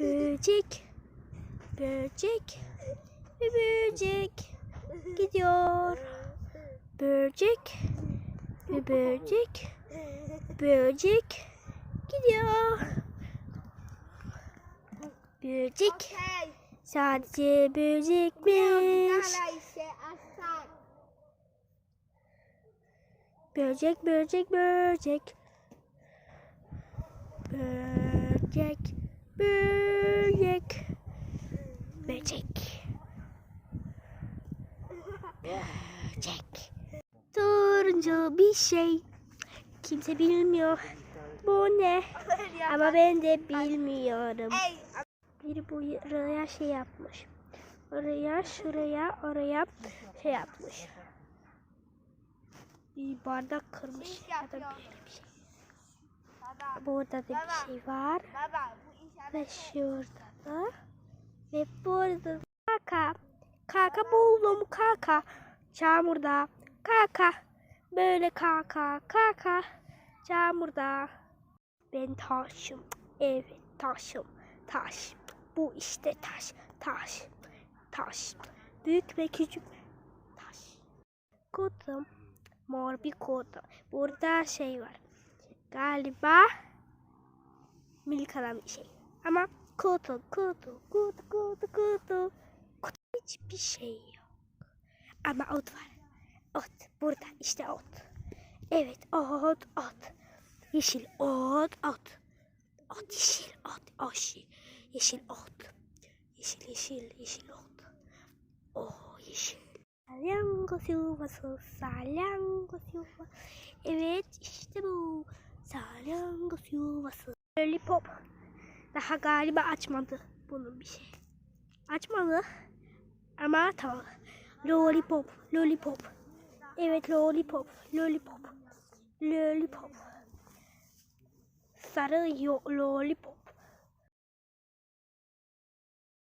Böcek. Böcek. Böcek. Gidiyor. Böcek. Böcek. Böcek. Gidiyor. Böcek. Okay. Sadece böcekmiş. Böcek, böcek, böcek. Böcek, böcek. Böcek. Böcek. Turuncu bir şey. Kimse bilmiyor. Bu ne? Ama ben de bilmiyorum. Bu buraya şey yapmış. Oraya, şuraya, oraya şey yapmış. Bir bardak kırmış ya da böyle bir şey. Baba. Burada da Baba. bir şey var. Baba bu Ve şurada da. Ve burada da kaka. Kaka buldum kaka. Çamurda. Kaka. Böyle kaka. Kaka. Çamurda. Ben taşım. Evet taşım. Taş. Bu işte taş. Taş. Taş. Büyük ve küçük taş. Kutum. Mor bir kutu. Burada şey var. Galiba Milka'dan bir şey. Ama kutu, kutu, kutu, kutu, kutu. Kutu hiçbir şey yok. Ama ot var. Ot. Burada işte ot. Evet ot, ot. Yeşil ot, ot. Ot, yeşil ot, yeşil. Yeşil ot. Yeşil, yeşil, yeşil ot. Oh, yeşil. Salyangoz yuvası, salyangoz yuvası. Evet işte bu. Salyangoz yuvası. Lollipop. Daha galiba açmadı bunun bir şey. Açmadı. Ama tamam. Lollipop, lollipop. Evet lollipop, lollipop. Lollipop. Sarı yo lollipop.